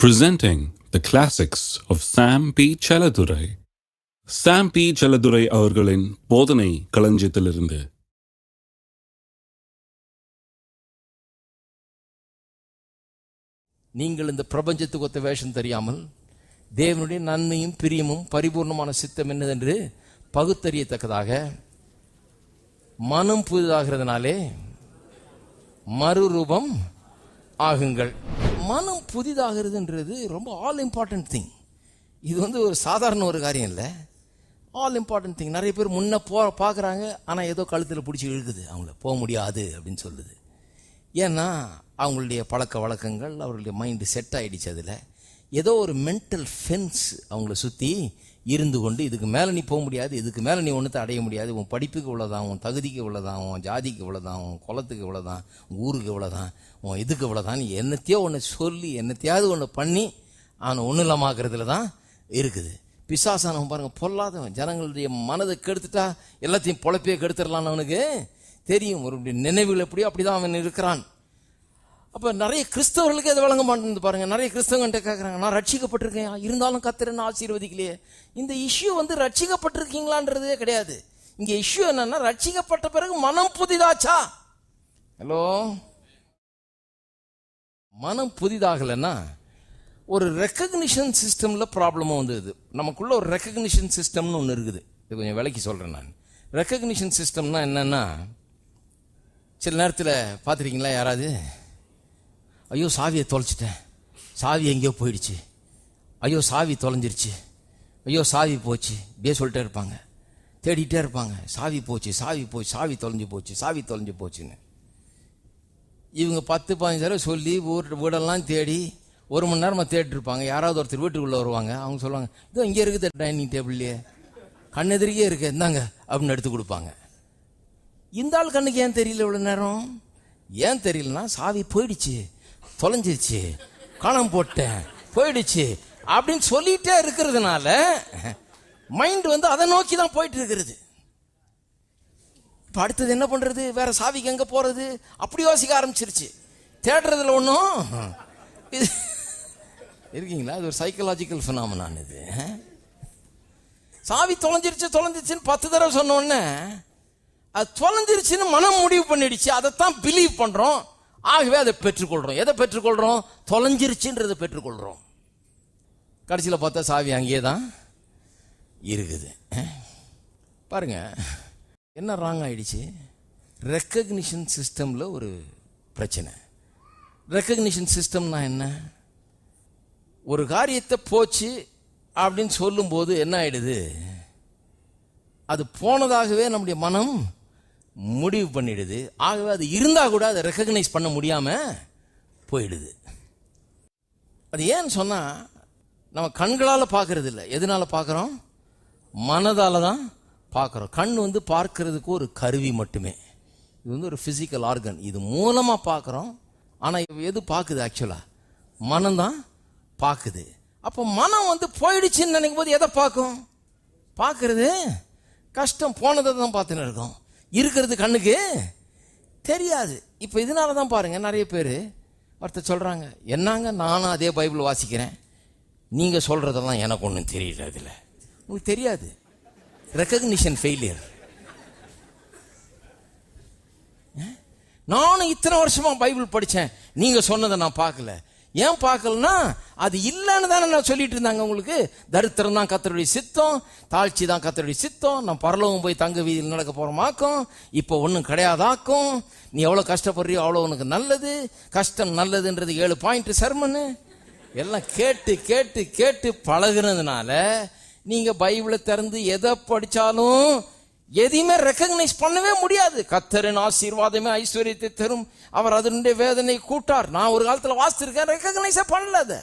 presenting the classics of Sam P. Chaladurai. Sam P. Chaladurai அவர்களின் போதனை களஞ்சியத்திலிருந்து நீங்கள் இந்த பிரபஞ்சத்துக்கு ஒத்த வேஷம் தெரியாமல் தேவனுடைய நன்மையும் பிரியமும் பரிபூர்ணமான சித்தம் என்னதென்று பகுத்தறியத்தக்கதாக மனம் புதிதாகிறதுனாலே மறுரூபம் ஆகுங்கள். மனம் புதிதாகிறதுன்றது ரொம்ப ஆல் இம்பார்ட்டன்ட் திங் இது வந்து ஒரு சாதாரண ஒரு காரியம் இல்லை. ஆல் இம்பார்ட்டன்ட் திங் நிறைய பேர் முன்ன போ பார்க்குறாங்க ஆனால் ஏதோ கழுத்தில் பிடிச்சி இழுக்குது. அவங்கள போக முடியாது அப்படின்னு சொல்லுது. ஏன்னா அவங்களுடைய பழக்க வழக்கங்கள் அவர்களுடைய மைண்டு செட் ஆயிடுச்சு அதில். ஏதோ ஒரு மென்டல் ஃபென்ஸ் அவங்கள சுற்றி இருந்து கொண்டு இதுக்கு மேலே நீ போக முடியாது இதுக்கு மேலே நீ ஒன்றத்தை அடைய முடியாது உன் படிப்புக்கு இவ்வளோதான் உன் தகுதிக்கு இவ்வளோதான் உன் ஜாதிக்கு இவ்வளோதான் உன் குளத்துக்கு இவ்வளோதான் உன் ஊருக்கு இவ்வளோதான் உன் இதுக்கு இவ்வளோதான் நீ என்னத்தையோ ஒன்று சொல்லி என்னத்தையாவது ஒன்று பண்ணி அவனை ஒன்றும் இல்லாமாக்குறதுல தான் இருக்குது. பிசாசானவன் பாருங்கள் பொல்லாதவன். ஜனங்களுடைய மனதை கெடுத்துட்டா எல்லாத்தையும் பொழப்பே கெடுத்துடலான்னு அவனுக்கு தெரியும். ஒரு நினைவுகள் எப்படியோ அப்படிதான் அவன் இருக்கிறான். அப்போ நிறைய கிறிஸ்தவர்களுக்கு அது வழங்க மாட்டேங்குது பாருங்க. நிறைய கிறிஸ்தவங்கிட்ட கேட்குறாங்க நான் ரட்சிக்கப்பட்டிருக்கேன். இருந்தாலும் கத்திரன்னு ஆசீர்வதிக்கலையே. இந்த இஷ்யூ வந்து ரட்சிக்கப்பட்டிருக்கீங்களான்றதே கிடையாது. இங்கே இஷ்யூ என்னன்னா ரட்சிக்கப்பட்ட பிறகு மனம் புதிதாச்சா? ஹலோ? மனம் புதிதாகலைன்னா ஒரு ரெக்கக்னிஷன் சிஸ்டமில் ப்ராப்ளமும் வந்தது. நமக்குள்ள ஒரு ரெக்கக்னிஷன் சிஸ்டம்னு ஒன்று இருக்குது. இது கொஞ்சம் விலைக்கு சொல்கிறேன் நான். ரெக்கக்னிஷன் சிஸ்டம்னா என்னென்னா சில நேரத்தில் பார்த்துருக்கீங்களா யாராவது? ஐயோ சாவியை தொலைச்சிட்டேன். சாவி எங்கேயோ போயிடுச்சு. ஐயோ சாவி தொலைஞ்சிருச்சு. ஐயோ சாவி போச்சு. இப்படியே சொல்லிட்டே இருப்பாங்க. தேடிட்டே இருப்பாங்க. சாவி போச்சு சாவி போச்சு சாவி தொலைஞ்சு போச்சு சாவி தொலைஞ்சு போச்சுன்னு. இவங்க பத்து பதினஞ்சு தடவை சொல்லி ஊர் வீடெல்லாம் தேடி ஒரு மணி நேரமாக தேடிட்டுருப்பாங்க. யாராவது ஒருத்தர் வீட்டுக்குள்ளே வருவாங்க. அவங்க சொல்லுவாங்க இதோ இங்கே இருக்குது டைனிங் டேபிள்லையே. கண்ணெதிரியே இருக்கு. இந்தாங்க அப்படின்னு எடுத்து கொடுப்பாங்க. இந்த ஆள் கண்ணுக்கு ஏன் தெரியல இவ்வளோ நேரம்? ஏன் தெரியலனா சாவி போயிடுச்சு. தொலைஞ்சிருச்சு. காணாம போட்டேன். போயிடுச்சு. அப்படின்னு சொல்லிட்டே இருக்கிறதுனால மைண்ட் வந்து அதை நோக்கி தான் போயிட்டு இருக்கிறது இப்போ அடுத்தது என்ன பண்ணுறது வேற சாவிக்கு எங்கே போகிறது அப்படி யோசிக்க ஆரம்பிச்சிருச்சு. தேடுறதுல ஒன்றும் இது இருக்கீங்களா? இது ஒரு சைக்கலாஜிக்கல் ஃபினாமினான் இது. சாவி தொலைஞ்சிருச்சு தொலைஞ்சிருச்சுன்னு பத்து தடவை சொன்ன உடனே அது தொலைஞ்சிருச்சுன்னு மனம் முடிவு பண்ணிடுச்சு. அதைத்தான் பிலீவ் பண்ணுறோம் ஆகவே அதை பெற்றுக்கொள்கிறோம் எதை பெற்றுக்கொள்கிறோம் தொலைஞ்சிருச்சுன்றதை பெற்றுக்கொள்கிறோம் கடைசியில் பார்த்தா சாவி அங்கேயே தான் இருக்குது பாருங்க என்ன ராங் ஆயிடுச்சு? ரெக்கக்னிஷன் சிஸ்டமில் ஒரு பிரச்சனை. ரெக்கக்னிஷன் சிஸ்டம்னா என்ன? ஒரு காரியத்தை போச்சு அப்படின்னு சொல்லும்போது என்ன ஆயிடுது? அது போனதாகவே நம்முடைய மனம் முடிவு பண்ணிடுது. ஆகவே அது இருந்தால் கூட அதை ரெக்கக்னைஸ் பண்ண முடியாமல் போயிடுது. அது ஏன்னு சொன்னால் நம்ம கண்களால் பார்க்கறது இல்லை எதனால பார்க்குறோம்? மனதால் தான் பார்க்குறோம். கண் வந்து பார்க்கறதுக்கு ஒரு கருவி மட்டுமே. இது வந்து ஒரு ஃபிசிக்கல் ஆர்கன் இது மூலமாக பார்க்குறோம். ஆனால் எது பார்க்குது ஆக்சுவலாக மனம்தான் பார்க்குது. அப்போ மனம் வந்து போயிடுச்சுன்னு நினைக்கும் போது எதை பார்க்கும்? பார்க்குறது. கஷ்டம் போனதை தான் பார்த்துன்னு இருக்கோம். இருக்கிறது கண்ணுக்கு? தெரியாது. இப்போ இதனால தான் பாருங்க நிறைய பேர் ஒருத்தர் சொல்கிறாங்க என்னங்க நானும் அதே பைபிள் வாசிக்கிறேன். நீங்கள் சொல்கிறதெல்லாம் எனக்கு ஒன்றும் தெரியல அதில் உங்களுக்கு தெரியாது. ரெக்கக்னிஷன் ஃபெயிலியர் நானும் இத்தனை வருஷமாக பைபிள் படித்தேன் நீங்கள் சொன்னதை நான் பார்க்கல. ஏன் பார்க்கலனா அது இல்லைன்னு தானே நான் சொல்லிட்டு இருந்தாங்க உங்களுக்கு. தரித்திரம் தான் கத்தருடைய சித்தம் தாழ்ச்சி தான் கத்தருடைய சித்தம். நான் பரலோகம் போய் தங்க வீதியில் நடக்க போகிறோமாக்கும் இப்போ ஒன்றும் கிடையாதாக்கும். நீ எவ்வளோ கஷ்டப்படுறியோ அவ்வளோ உனக்கு நல்லது. கஷ்டம் நல்லதுன்றது ஏழு பாயிண்ட் சர்மனு எல்லாம் கேட்டு கேட்டு கேட்டு பழகுனதுனால நீங்கள் பைபிளை திறந்து எதை படித்தாலும் எதையுமே ரெக்கக்னைஸ் பண்ணவே முடியாது. கத்தரின் ஆசீர்வாதமே ஐஸ்வர்யத்தை தரும். அவர் அதனுடைய வேதனை கூட்டார். நான் ஒரு காலத்தில் வாசித்திருக்கேன் ரெக்கக்னைஸே பண்ணல அதை.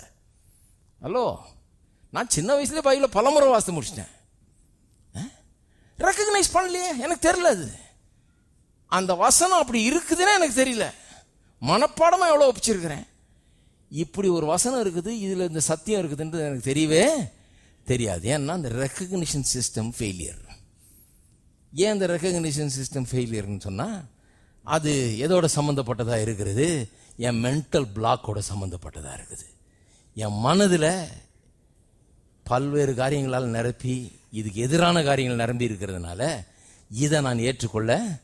ஹலோ நான் சின்ன வயசுலேயே பைபிள பலமுறை வாசித்து முடிச்சிட்டேன். ரெக்கக்னைஸ் பண்ணலையே? எனக்கு தெரியல அது. அந்த வசனம் அப்படி இருக்குதுன்னு எனக்கு தெரியல. மனப்பாடமாக எவ்வளோ ஒப்பிச்சிருக்கிறேன். இப்படி ஒரு வசனம் இருக்குது இதில் இந்த சத்தியம் இருக்குதுன்றது எனக்கு தெரியவே தெரியாது. ஏன்னா அந்த ரெக்கக்னிஷன் சிஸ்டம் ஃபெயிலியர் ஏன் இந்த ரெக்கக்னிஷன் சிஸ்டம் ஃபெயிலியர்னு சொன்னால் அது எதோட சம்மந்தப்பட்டதாக இருக்கிறது? என் மென்டல் பிளாக்கோட சம்மந்தப்பட்டதாக இருக்குது. என் மனதில் பல்வேறு காரியங்களால் நிரப்பி இதுக்கு எதிரான காரியங்கள் நிரம்பி இருக்கிறதுனால இதை நான் ஏற்றுக்கொள்ள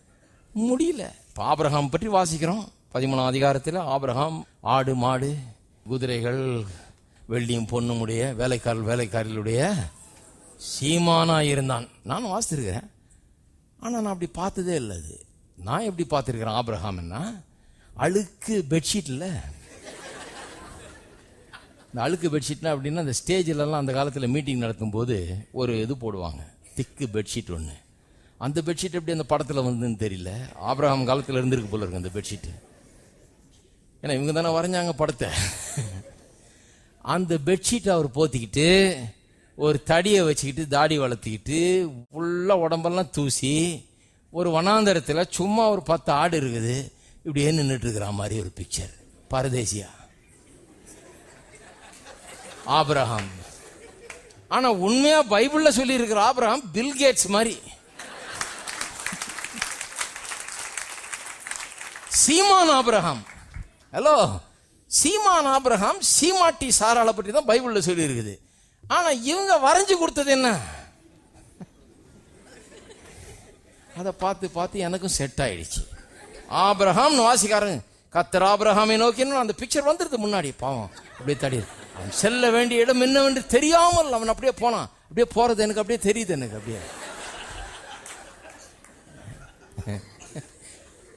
முடியல. இப்போ ஆபிரகாம் பற்றி வாசிக்கிறோம். பதிமூணாம் அதிகாரத்தில் ஆபிரகாம் ஆடு மாடு குதிரைகள் வெள்ளியும் பொண்ணுமுடைய வேலைக்காரல் வேலைக்காரர்களுடைய சீமானா இருந்தான். நான் வாசித்திருக்கிறேன் ஆனால் நான் அப்படி பார்த்ததே இல்லை அது. நான் எப்படி பார்த்துருக்கிறேன் ஆப்ரஹாம்னா அழுக்கு பெட்ஷீட்டில் இந்த அழுக்கு பெட்ஷீட்னா அப்படின்னா அந்த ஸ்டேஜிலலாம் அந்த காலத்தில் மீட்டிங் நடத்தும்போது ஒரு இது போடுவாங்க. திக்கு பெட்ஷீட் ஒன்று அந்த பெட்ஷீட் எப்படி அந்த படத்தில் வந்துன்னு தெரியல. ஆப்ரஹாம் காலத்தில் இருந்திருக்கு போல இருக்கு அந்த பெட்ஷீட்டு ஏன்னா இவங்க தானே வரைஞ்சாங்க படத்தை. அந்த பெட்ஷீட்டை அவர் போத்திக்கிட்டு ஒரு தடியை வச்சுக்கிட்டு தாடி வளர்த்திக்கிட்டு ஃபுல்லாக உடம்பெல்லாம் தூசி ஒரு வனாந்தரத்தில் சும்மா ஒரு பத்து ஆடு இருக்குது. இப்படியே நின்றுட்டு இருக்கிற மாதிரி ஒரு பிக்சர் பரதேசியா. ஆப்ரஹாம் ஆனால் உண்மையாக பைபிளில் சொல்லியிருக்கிற ஆப்ரஹாம் பில்கேட்ஸ் பில் கேட்ஸ் மாதிரி. சீமான் ஆப்ரஹாம் ஹலோ சீமான் ஆப்ரஹாம் சீமாட்டி சாராளை பற்றி தான் பைபிளில் சொல்லியிருக்குது. ஆனா இவங்க வரைஞ்சு கொடுத்தது என்ன? அதை பார்த்து பார்த்து எனக்கும் செட் ஆயிடுச்சு. ஆபிரகாம்னு வாசிக்காரன். கத்தர் ஆபிரஹாமை நோக்கின்னு அந்த பிக்சர் வந்துருது முன்னாடி. பாவம் அப்படியே தடி அவன் செல்ல வேண்டிய இடம் என்னவென்று தெரியாமல் அவன் அப்படியே போனான். அப்படியே போறது எனக்கு அப்படியே தெரியுது எனக்கு அப்படியே.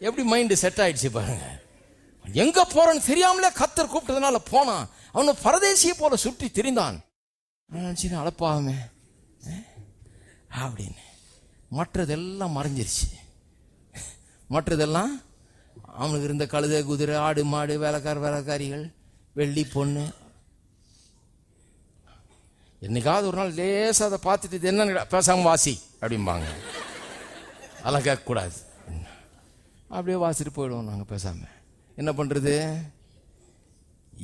எப்படி மைண்டு செட் ஆயிடுச்சு பாருங்க. எங்க போறன்னு தெரியாமலே கத்தர் கூப்பிட்டதுனால போனான். அவனை பரதேசியை போல சுற்றி திரிந்தான். நான் நினைச்சேன் அழப்பாகுமே அப்படின்னு. மற்றதெல்லாம் மறைஞ்சிருச்சு. மற்றதெல்லாம் அவனுக்கு இருந்த கழுதை குதிரை ஆடு மாடு வேலைக்கார வேலைக்காரிகள் வெள்ளி பொண்ணு. என்னைக்காவது ஒரு நாள் லேசாக அதை பார்த்துட்டு இது என்னன்னு பேசாம வாசி அப்படிம்பாங்க. அதெல்லாம் கேட்கக்கூடாது. அப்படியே வாசிட்டு போயிடுவோம் நாங்கள் பேசாம. என்ன பண்ணுறது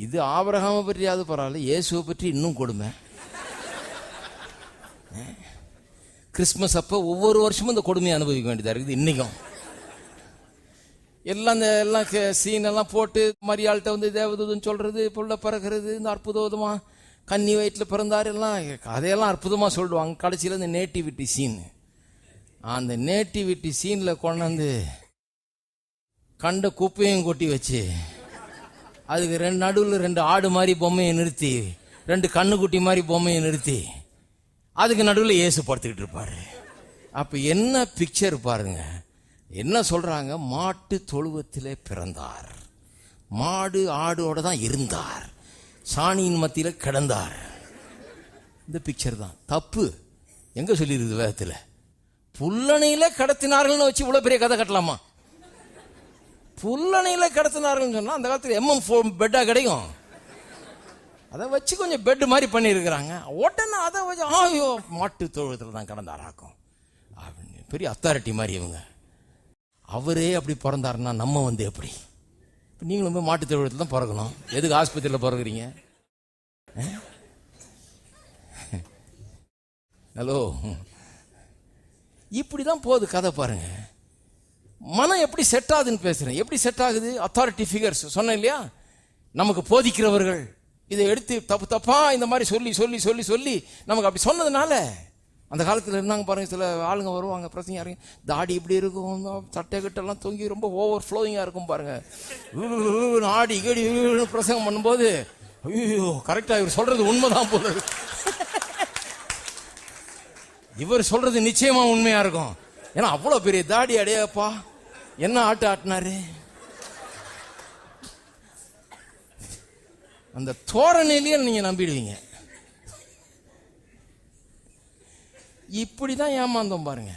இது ஆபரகாமை பற்றியாவது பரவாயில்ல இயேசுவை பற்றி இன்னும் கொடுமை. கிறிஸ்மஸ் அப்போ ஒவ்வொரு வருஷமும் இந்த கொடுமையை அனுபவிக்க வேண்டியதாக இருக்குது இன்றைக்கும் எல்லாம் இந்த எல்லாம் சீன் எல்லாம் போட்டு மரியாள்கிட்ட வந்து தேவதூதன் சொல்கிறது புள்ள பிறக்கிறது இந்த அற்புதமாக கன்னி வயிற்றில் பிறந்தார் எல்லாம். கதையெல்லாம் அற்புதமாக சொல்லுவாங்க. கடைசியில் இந்த நேட்டிவிட்டி சீன் அந்த நேட்டிவிட்டி சீனில் கொண்டாந்து கண்ட குப்பையும் கொட்டி வச்சு அதுக்கு ரெண்டு நடுவில் ரெண்டு ஆடு மாதிரி பொம்மையை நிறுத்தி ரெண்டு கண்ணுக்குட்டி மாதிரி பொம்மையை நிறுத்தி அதுக்கு நடுவில் இயேசு படுத்துக்கிட்டு இருப்பாரு. அப்போ என்ன பிக்சர் பாருங்க. என்ன சொல்கிறாங்க மாட்டு தொழுவத்திலே பிறந்தார். மாடு ஆடோட தான் இருந்தார். சாணியின் மத்தியில் கிடந்தார். இந்த பிக்சர் தான். தப்பு. எங்கே சொல்லியிருக்குது வேதத்தில்? புல்லணையில் கடத்தினார்கள்னு வச்சு இவ்வளோ பெரிய கதை கட்டலாமா? புல்லணையில் கடத்தினார்கள்னு சொன்னால் அந்த காலத்தில் எம்எம் ஃபோ பெட்டாக கிடைக்கும். அதை வச்சு கொஞ்சம் பெட் மாதிரி பண்ணியிருக்கிறாங்க. உடனே அதை வச்சு ஆயோ மாட்டு தொழுவத்தில் தான் கடந்தாராக்கும் அப்படின்னு பெரிய அத்தாரிட்டி மாதிரி இவங்க. அவரே அப்படி பிறந்தாருன்னா நம்ம வந்து எப்படி? இப்போ நீங்களும் போய் மாட்டு தொழுவத்தில் தான் பிறக்கணும். எதுக்கு ஆஸ்பத்திரியில் பிறகுறீங்க ஹலோ. இப்படி தான் போகுது கதை பாருங்க. மனம் எப்படி செட் ஆகுதுன்னு பேசுகிறேன் எப்படி செட் ஆகுது? அத்தாரிட்டி ஃபிகர்ஸ் சொன்னேன் இல்லையா? நமக்கு போதிக்கிறவர்கள். இதை எடுத்து தப்பு தப்பா இந்த மாதிரி சொல்லி சொல்லி சொல்லி சொல்லி நமக்கு அப்படி சொன்னதுனால அந்த காலத்தில் இருந்தாங்க பாருங்க சில ஆளுங்க வருவாங்க பிரச்சனை யாருங்க தாடி இப்படி இருக்கும் சட்டை கிட்டெல்லாம் தொங்கி ரொம்ப ஓவர் ஃப்ளோயிங்காக இருக்கும் பாருங்க. ஊ, ஆடி கேடி பிரசங்கம் பண்ணும்போது ஐயோ கரெக்டாக இவர் சொல்றது உண்மைதான் போல இவர் சொல்றது நிச்சயமா உண்மையா இருக்கும் ஏன்னா அவ்வளோ பெரிய தாடி அடையாப்பா என்ன ஆட்டு ஆட்டினாரு அந்த தோரணையிலேயே நீங்க நம்பிடுவீங்க. இப்படிதான் ஏமாந்தோம் பாருங்க.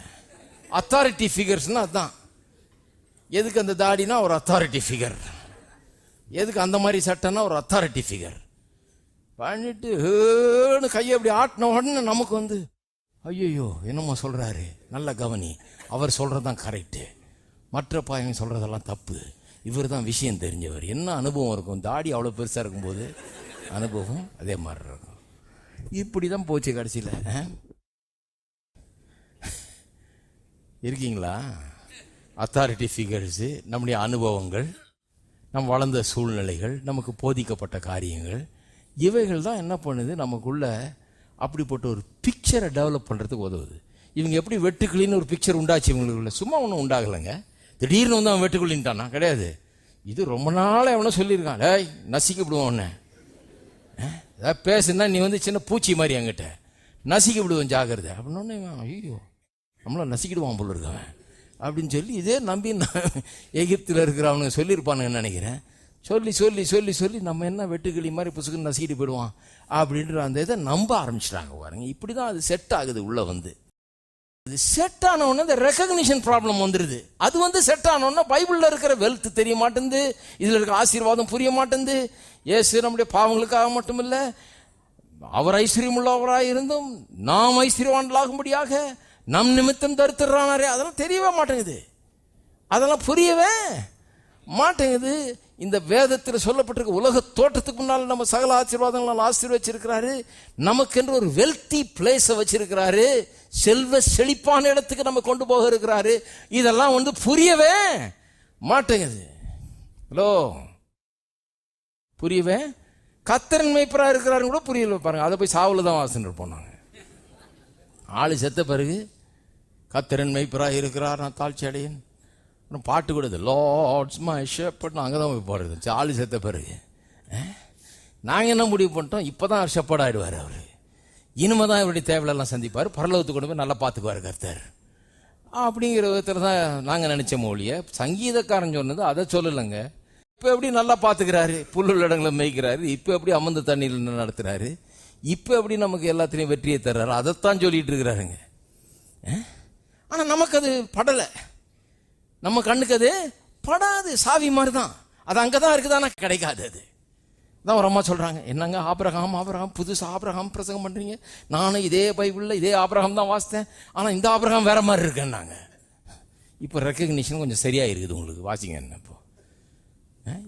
அத்தாரிட்டி ஃபிகர்ஸ்னா அதான். எதுக்கு அந்த தாடினா ஒரு அத்தாரிட்டி ஃபிகர் எதுக்கு அந்த மாதிரி சட்டைனா ஒரு அத்தாரிட்டி ஃபிகர் பண்ணிட்டு ஹேன்னு கையை அப்படி ஆட்டின உடனே நமக்கு வந்து ஐயோ என்னம்மா சொல்றாரு? நல்ல கவனி. அவர் சொல்றதுதான் கரெக்டு மற்ற பாயங்க சொல்றதெல்லாம் தப்பு. இவர் தான் விஷயம் தெரிஞ்சவர். என்ன அனுபவம் இருக்கும்? தாடி அவ்வளோ பெருசாக இருக்கும்போது அனுபவம் அதே மாதிரி இருக்கும். இப்படி தான் போச்சு கடைசியில். இருக்கீங்களா? அத்தாரிட்டி ஃபிகர்ஸு நம்முடைய அனுபவங்கள் நம் வளர்ந்த சூழ்நிலைகள் நமக்கு போதிக்கப்பட்ட காரியங்கள் இவைகள் தான் என்ன பண்ணுது? நமக்குள்ள அப்படிப்பட்ட ஒரு பிக்சரை டெவலப் பண்ணுறதுக்கு உதவுது. இவங்க எப்படி வெட்டுக்கிளின்னு ஒரு பிக்சர் உண்டாச்சு இவங்களுக்குள்ள? சும்மா ஒன்றும் உண்டாகலைங்க. திடீர்னு வந்து அவன் வெட்டுக்கிளின்ட்டானா கிடையாது. இது ரொம்ப நாளாக எவனோ சொல்லியிருக்கான். டேய் நசிக்கிவிடுவோம் உன்னை. ஏதாவது பேசுனா நீ வந்து சின்ன பூச்சி மாதிரி என்கிட்ட. நசிக்க விடுவான் ஜாகிரதை அப்படின்னு ஐயோ நம்மள நசிக்கிடுவான் போல இருக்கவன் அப்படின்னு சொல்லி இதே நம்பி எகிப்தில் இருக்கிறவனுங்க சொல்லியிருப்பானுங்கன்னு நினைக்கிறேன்? சொல்லி சொல்லி சொல்லி சொல்லி நம்ம என்ன வெட்டுக்கிளி மாதிரி புசுக்குன்னு நசிக்கிட்டு போயிடுவான் அப்படின்ற அந்த இதை நம்ப ஆரம்பிச்சிட்டாங்க பாருங்க. இப்படி தான் அது செட் ஆகுது உள்ளே வந்து. இது செட் ஆன இந்த ரெக்கக்னிஷன் ப்ராப்ளம் வந்துருது. அது வந்து செட் ஆனோன்னா பைபிளில் இருக்கிற வெல்த் தெரிய மாட்டேங்குது. இதில் இருக்கிற ஆசீர்வாதம் புரிய மாட்டேங்குது. ஏசு நம்முடைய பாவங்களுக்காக மட்டும் இல்லை அவர் ஐஸ்வர்யமுள்ளவராக இருந்தும் நாம் ஐஸ்வர்யவான்களாகும்படியாக நம் நிமித்தம் தருத்துறானாரே அதெல்லாம் தெரியவே மாட்டேங்குது. அதெல்லாம் புரியவே மாட்டேங்குது இந்த வேதத்தில் சொல்லப்பட்டிருக்க உலக தோட்டத்துக்கு முன்னால் நம்ம சகல ஆசீர்வாதங்களால் ஆசீர்வச்சிருக்கிறாரு. நமக்கென்று ஒரு வெல்த்தி பிளேஸை வச்சிருக்கிறாரு. செல்வ செழிப்பான இடத்துக்கு நம்ம கொண்டு போக இருக்கிறாரு. இதெல்லாம் வந்து புரியவே மாட்டேங்குது ஹலோ? புரியவே? கத்தரன் மேய்ப்பரா இருக்கிறாருன்னு கூட புரியல பாருங்க. அதை போய் சாவில் தான் வாசன் இருப்போம் நாங்கள் ஆள் செத்த பிறகு கத்தரன் மெய்ப்பரா இருக்கிறார் நான் தாழ்ச்சி அடையேன். இன்னும் பாட்டு கூட லார்ட்ஸ் மை ஷெப்பட்னு அங்கே தான் போய் பாடுறது. ஜாலி செத்த பிறகு. நாங்கள் என்ன முடிவு பண்ணிட்டோம்? இப்போ தான் ஷெப்பர்ட் ஆகிடுவார் அவர். இனிமே தான் இவருடைய தேவையெல்லாம் சந்திப்பார். பரலோகத்துக்கு கொண்டு போய் நல்லா பார்த்துக்குவார் கர்த்தர். அப்படிங்கிற விதத்தில் தான் நாங்கள் நினச்ச மொழியை சங்கீதக்காரன் சொன்னது அதை சொல்லலைங்க. இப்போ எப்படி நல்லா பார்த்துக்கிறாரு? புல்லுள்ள இடங்களை மேய்க்கிறாரு. இப்போ எப்படி அமர்ந்த தண்ணியில் நடத்துகிறாரு இப்போ எப்படி நமக்கு எல்லாத்துலேயும் வெற்றியை தர்றாரு? அதைத்தான் சொல்லிட்டு இருக்கிறாருங்க. ஆனால் நமக்கு அது படலை. நம்ம கண்ணுக்கு அது படாது. சாவி மாதிரி தான் அது அங்கே தான் இருக்குது? ஆனால் கிடைக்காது அது. தான் ஒரு அம்மா சொல்கிறாங்க என்னங்க ஆபிரகாம் ஆபிரகாம் புதுசு ஆபிரகாம் பிரசங்கம் பண்ணுறீங்க நானும் இதே பைபிளில் இதே ஆபிரகாம் தான் வாசித்தேன். ஆனால் இந்த ஆபிரகாம் வேற மாதிரி இருக்கேன்னாங்க. இப்போ ரெக்கக்னிஷன் கொஞ்சம் சரியாக இருக்குது உங்களுக்கு. வாசிங்க என்ன இப்போ.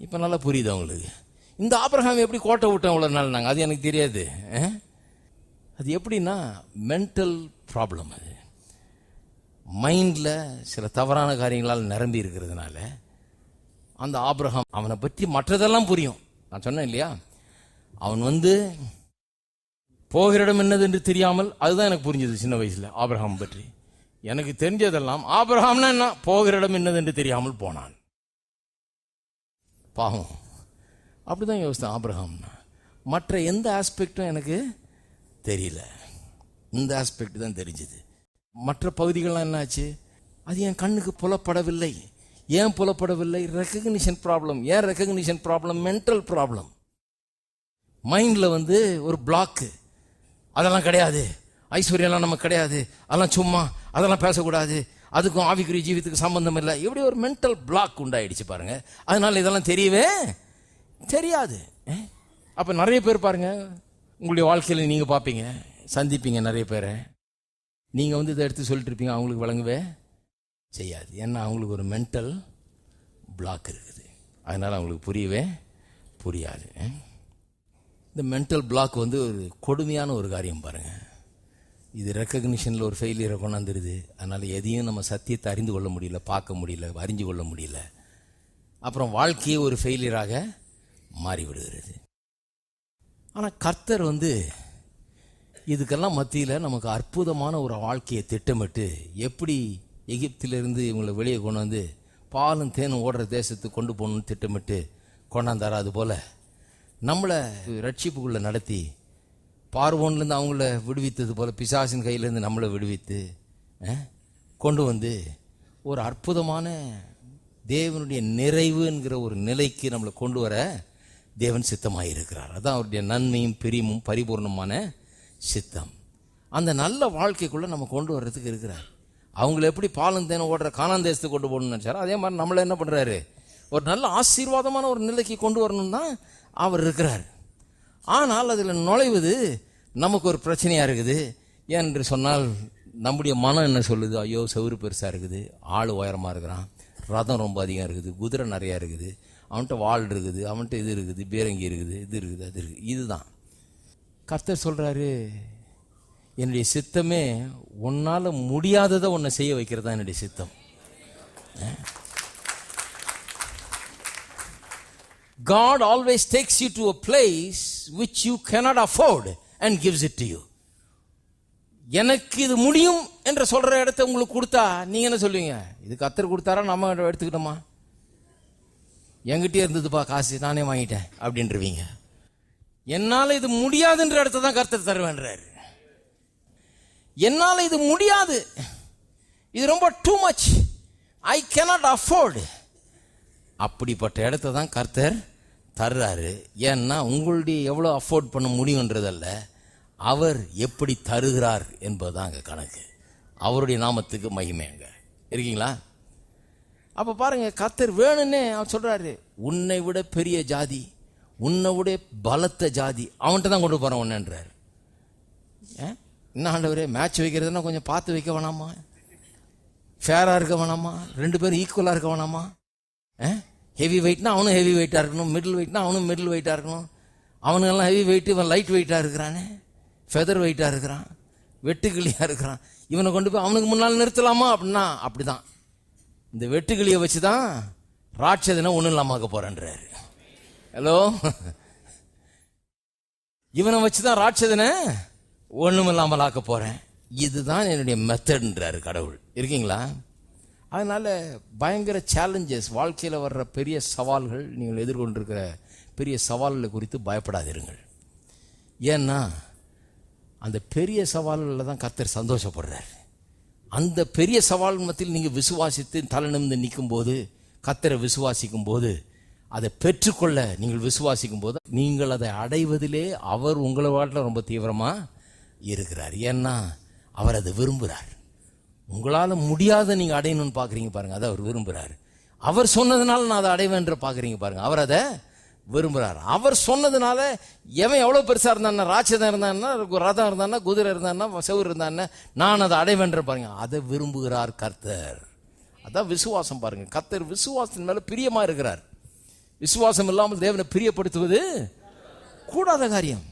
இப்போ நல்லா புரியுது உங்களுக்கு? இந்த ஆபிரகாம் எப்படி கோட்டை விட்டோம் இவ்வளோ நாள் நாங்கள் அது எனக்கு தெரியாது. அது எப்படின்னா மென்டல் ப்ராப்ளம் அது. மைண்டில் சில தவறான காரியங்களால் நிரம்பி இருக்கிறதுனால அந்த ஆப்ரஹாம் அவனை பற்றி மற்றதெல்லாம் புரியும். நான் சொன்னேன் இல்லையா? அவன் வந்து போகிற இடம் என்னது என்று தெரியாமல் அதுதான் எனக்கு புரிஞ்சது சின்ன வயசில் ஆபிரகாம் பற்றி. எனக்கு தெரிஞ்சதெல்லாம் ஆபிரகாம்னா என்ன? போகிற இடம் என்னது என்று தெரியாமல் போனான். பாவம். அப்படிதான் யோசித்தேன் ஆபிரகாம்னா. மற்ற எந்த ஆஸ்பெக்டும் எனக்கு தெரியல. இந்த ஆஸ்பெக்ட் தான் தெரிஞ்சது. மற்ற பகுதிகள்லாம் என்னாச்சு? அது என் கண்ணுக்கு புலப்படவில்லை. ஏன் புலப்படவில்லை? ரெக்கக்னிஷன் ப்ராப்ளம் ஏன் ரெக்கக்னிஷன் ப்ராப்ளம் மென்டல் ப்ராப்ளம் மைண்டில் வந்து ஒரு பிளாக்கு அதெல்லாம் கிடையாது. ஐஸ்வர்யம்லாம் நமக்கு கிடையாது. அதெல்லாம் சும்மா அதெல்லாம் பேசக்கூடாது. அதுக்கும் ஆவிக்குரிய ஜீவித்துக்கு சம்பந்தம் இல்லை. இப்படி ஒரு மென்டல் பிளாக் உண்டாயிடுச்சு பாருங்க. அதனால இதெல்லாம் தெரியவே தெரியாது. அப்போ நிறைய பேர் பாருங்க. உங்களுடைய வாழ்க்கையில் நீங்கள் பார்ப்பீங்க. சந்திப்பீங்க நிறைய பேரை. நீங்கள் வந்து இதை எடுத்து சொல்லிட்டு இருப்பீங்க அவங்களுக்கு வழங்கவே செய்யாது. ஏன்னா அவங்களுக்கு ஒரு மென்டல் பிளாக் இருக்குது. அதனால் அவங்களுக்கு புரியவே புரியாது. இந்த மென்டல் பிளாக் வந்து ஒரு கொடுமையான ஒரு காரியம் பாருங்கள் இது ரெக்கக்னிஷனில் ஒரு ஃபெயிலியரை கொண்டாந்துருது. அதனால் எதையும் நம்ம சத்தியத்தை அறிந்து கொள்ள முடியல பார்க்க முடியல அறிஞ்சு கொள்ள முடியல. அப்புறம் வாழ்க்கையே ஒரு ஃபெயிலியராக மாறிவிடுகிறது. ஆனால் கர்த்தர் வந்து இதுக்கெல்லாம் மத்தியில் நமக்கு அற்புதமான ஒரு வாழ்க்கையை திட்டமிட்டு எப்படி எகிப்திலிருந்து இவங்களை வெளியே கொண்டு வந்து பாலும் தேனும் ஓடுற தேசத்துக்கு கொண்டு போகணும்னு திட்டமிட்டு கொண்டாந்தாரா அது போல் நம்மளை ரட்சிப்புக்குள்ளே நடத்தி பார்வோன்லேருந்து அவங்கள விடுவித்தது போல் பிசாசின் கையிலேருந்து நம்மளை விடுவித்து கொண்டு வந்து ஒரு அற்புதமான தேவனுடைய நிறைவுங்கிற ஒரு நிலைக்கு நம்மளை கொண்டு வர தேவன் சித்தமாக இருக்கிறார் அதான் அவருடைய நன்மையும் பெரியமும் பரிபூர்ணமான சித்தம். அந்த நல்ல வாழ்க்கைக்குள்ளே நம்ம கொண்டு வர்றதுக்கு இருக்கிறார். அவங்கள எப்படி பாலும் தேனும் ஓடுற காணாந்தேசத்துக்கு கொண்டு போகணும்னு நினச்சாரோ அதே மாதிரி நம்மளை என்ன பண்ணுறாரு ஒரு நல்ல ஆசீர்வாதமான ஒரு நிலைக்கு கொண்டு வரணும் தான் அவர் இருக்கிறார். ஆனால் அதில் நுழைவது நமக்கு ஒரு பிரச்சனையாக இருக்குது. என்று சொன்னால் நம்முடைய மனம் என்ன சொல்லுது? ஐயோ சவுறு பெருசாக இருக்குது. ஆள் உயரமாக இருக்கிறான். ரதம் ரொம்ப அதிகம் இருக்குது. குதிரை நிறையா இருக்குது. அவன்கிட்ட வாள் இருக்குது. அவன்கிட்ட இது இருக்குது. பீரங்கி இருக்குது. இது இருக்குது அது இருக்குது. இதுதான். கர்த்தர் சொல்கிறாரு என்னுடைய சித்தமே உன்னால் முடியாததை உன்னை செய்ய வைக்கிறது தான் என்னுடைய சித்தம். God always takes you to a place which you cannot afford and gives it to you. எனக்கு இது முடியும் என்று சொல்ற இடத்த உங்களுக்கு கொடுத்தா நீங்க என்ன சொல்லுவீங்க? இது கத்தர் கொடுத்தாரா? நம்ம எடுத்துக்கிட்டோமா? என்கிட்டே இருந்ததுப்பா காசு நானே வாங்கிட்டேன் அப்படின்றவீங்க. என்னால் இது முடியாதுன்ற இடத்த தான் கர்த்தர் தருவேன்றார். என்னால் இது முடியாது. இது ரொம்ப too much I cannot afford அப்படிப்பட்ட இடத்த தான் கர்த்தர் தர்றாரு. ஏன்னா உங்களுடைய எவ்வளோ அஃபோர்ட் பண்ண முடியுன்றதல்ல அவர் எப்படி தருகிறார் என்பதுதான் அங்கே கணக்கு. அவருடைய நாமத்துக்கு மகிமை அங்கே. இருக்கீங்களா? அப்போ பாருங்கள் கர்த்தர் வேணும்னே அவர் சொல்கிறாரு உன்னை விட பெரிய ஜாதி உன்னவுடைய பலத்த ஜாதி அவன்கிட்ட தான் கொண்டு போகிறான் ஒன்றுன்றார் ஏன்? என்ன ஆண்டவரே மேட்ச் வைக்கிறதுனா கொஞ்சம் பார்த்து வைக்க வேணாமா? ஃபேராக இருக்க வேணாமா? ரெண்டு பேரும் ஈக்குவலாக இருக்க வேணாமா? ஹெவி வெயிட்னா அவனும் ஹெவி வெயிட்டாக இருக்கணும். மிடில் வெயிட்னா அவனும் மிடில் வெயிட்டாக இருக்கணும். அவனுங்கெல்லாம் ஹெவி வெயிட் இவன் லைட் வெயிட்டாக இருக்கிறானே. ஃபெதர் வெயிட்டாக இருக்கிறான். வெட்டுக்கிளியாக இருக்கிறான். இவனை கொண்டு போய் அவனுக்கு முன்னால் நிறுத்தலாமா அப்படின்னா? அப்படிதான். இந்த வெட்டுக்கிளியை வச்சு தான் ராட்சதனை ஒன்றும் இல்லாமக்க போகிறேன்றாரு ஹலோ? இவனை வச்சு தான் ராட்சதனை? ஒன்றுமில்லாமல் ஆக்க போறேன். இதுதான் என்னுடைய மெத்தட்ன்றாரு கடவுள். இருக்கீங்களா? அதனால பயங்கர சேலஞ்சஸ் வாழ்க்கையில் வர்ற பெரிய சவால்கள் நீங்கள் எதிர்கொண்டிருக்கிற பெரிய சவால்களை குறித்து பயப்படாதிருங்கள். ஏன்னா அந்த பெரிய சவால்களில் தான் கர்த்தர் சந்தோஷப்படுறார். அந்த பெரிய சவால் மத்தியில் நீங்கள் விசுவாசித்து தலை நிமிந்து நிற்கும் போது கத்தரை விசுவாசிக்கும் போது அதை பெற்றுக்கொள்ள நீங்கள் விசுவாசிக்கும் போது நீங்கள் அதை அடைவதிலே அவர் உங்களை வாழ்க்கையில் ரொம்ப தீவிரமாக இருக்கிறார். ஏன்னா அவர் அதை விரும்புகிறார் உங்களால் முடியாத நீங்கள் அடையணும்னு பார்க்குறீங்க பாருங்கள் அதை அவர் விரும்புகிறார் அவர் சொன்னதுனால நான் அதை அடைவேன்ற பார்க்குறீங்க பாருங்கள் அவர் அதை விரும்புகிறார் அவர் சொன்னதுனால எவன் எவ்வளோ பெருசாக இருந்தான்னா ராட்சதம் இருந்தான்னா ரதம் இருந்தான்னா குதிரை இருந்தான்னா செவுர் இருந்தான்னா நான் அதை அடைவேன்ற பாருங்க அதை விரும்புகிறார் கர்த்தர். அதான் விசுவாசம் பாருங்கள் கர்த்தர் விசுவாசத்தின் மேலே பிரியமாக இருக்கிறார். விசுவாசம் இல்லாமல் தேவனை பிரியப்படுத்துவது கூடாத காரியம்.